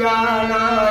Juliana.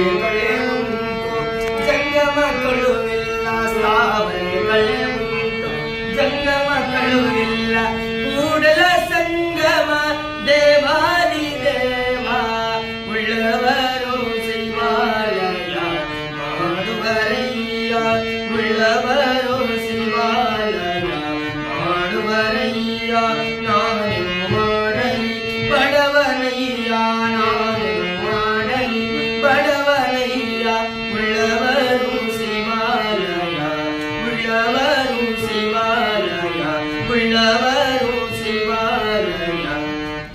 ಉಂಟು ಜಂಗಮಗಳು ಇಲ್ಲ ಸ್ಥಾವರೆಗಳೇ ಉಂಟು ಜಂಗಮಗಳು ಇಲ್ಲ ಕೂಡಲ ಸಂಗಮ ದೇವಾದಿ ದೇವ ಉಳ್ಳವರು ಶಿವಾಲಯ ಮಾಡುವರಯ್ಯ ಉಳ್ಳವರು ಶಿವಾಲಯ ಮಾಡುವರಯ್ಯ ನಾನು ಮಾಡಲಿ ಬಡವನಯ್ಯ ನಾನು ಉಳ್ಳವರು ಶಿವಾಲಯ ಉಳ್ಳವರು ಶಿವಾಲಯ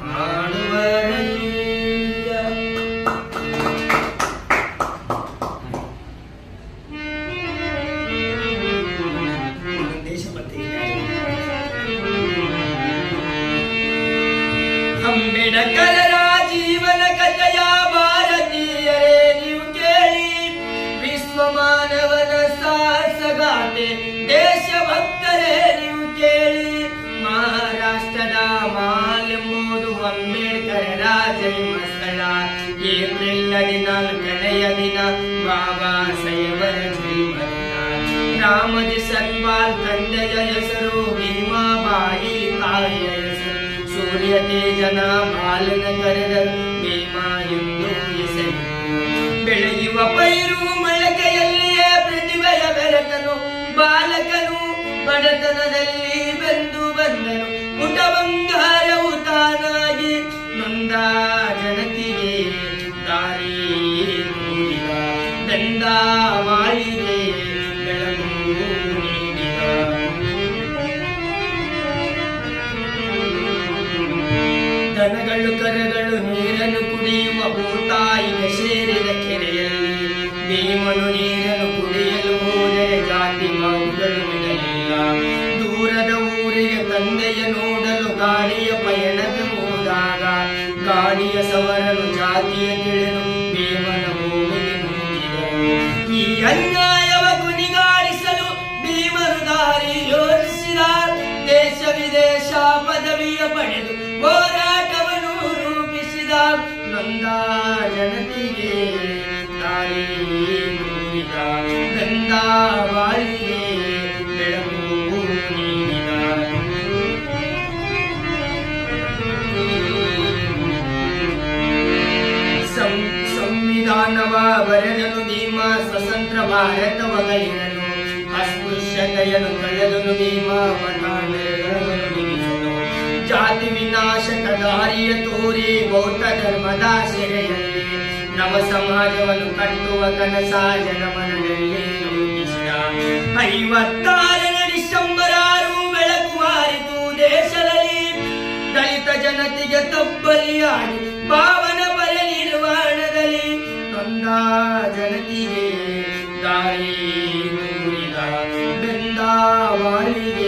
ಮಾಡುವರಯ್ಯ ದೇಶಭಕ್ತಿ ಅಂಬೇಡ್ಕರರ ಜೀವನ ಕಥೆಯ ಭಾರತೀಯರೇ ನೀವು ಕೇಳಿ ವಿಶ್ವ ಮಾನವನ ದೇಶ ಭಕ್ತರೇ ನೀವು ಕೇಳಿ, ಮಹಾರಾಷ್ಟ್ರದ ಮಾಲೆಂಬುದು ಅಂಬೇಡ್ಕರರ ಜನ್ಮ ಸ್ಥಳ. ಏಪ್ರಿಲ್ ಹದಿನಾಲ್ಕನೆಯ ದಿನ ಬಾಬಾ ಸಾಹೇಬರ ಜನ್ಮದಿನ. ರಾಮಜಿ ಸನ್ವಾಲ್ ತಂದೆಯ ಹೆಸರು ಭೀಮಾಬಾಯಿ ತಾಯಿಯ ಹೆಸರು. ಸೂರ್ಯ ತೇಜನ ಬಾಲನ ಕರೆದರು. ಬಡತನದಲ್ಲಿ ಬಂದು ಬಂದನು. ಪುಟ ಬಂಗಾರವು ತಾನಾಗಿ ನೊಂದ ಜನತಿಗೆ ದಾರಿ ತೋರಿದ ಮಾಡಿದೆ ನೀಡಿದ. ದನಗಳು, ಕರಗಳು, ನೀರನ್ನು ಕುಡಿಯುವ ಭೂತಾಯಿಗೆ ಸೇರಿದ ಕೆರೆಯಲ್ಲಿ ಭೀಮನು ನೀರನ್ನು ಗಾಳಿಯ ಹೋದಾಗ ಗಾಡಿಯ ಸವರನು ಜಾತಿಯ ತಿಳಿದು ದೇವನ ಈ ಅನ್ಯಾಯವ ಗುಣಿಗಾಡಿಸಲು ಭೀಮರು ದಾರಿ ಯೋಚಿಸಿದ. ದೇಶ ವಿದೇಶ ಪದವಿಯ ಪಡೆದು ಹೋರಾಟವನ್ನು ರೂಪಿಸಿದ. ನೊಂದ ಜನತೆಗೆ ತೋರಿದ ನಂದ ಬಾಳಿಗೆ ಬರೆದನು ಭೀಮ, ಸ್ವತಂತ್ರ ಭಾರತವಗಳಿರನು ಅಸ್ಪೃಶ್ಯತೆಯನ್ನು ಕಳೆದನು ಭೀಮ ಜಾತಿ ವಿನಾಶಕ ದಾರಿಯ ತೋರಿ, ಬೌದ್ಧ ಧರ್ಮದ ಸೆರೆಯಲ್ಲಿ ನವ ಸಮಾಜವನ್ನು ಕಟ್ಟುವ ಕನಸ ಜನಮನದಲ್ಲಿ ರೂಪಿಸಿದ. ಐವತ್ತಾರನೇ ಡಿಸೆಂಬರ್ ಆರು ಬೆಳಕು ಹಾರಿತು ದೇಶದಲ್ಲಿ. ದಲಿತ ಜನತೆಗೆ ತಬ್ಬಲಿಯಾಗಿ गंगा जनकी दाई दूरी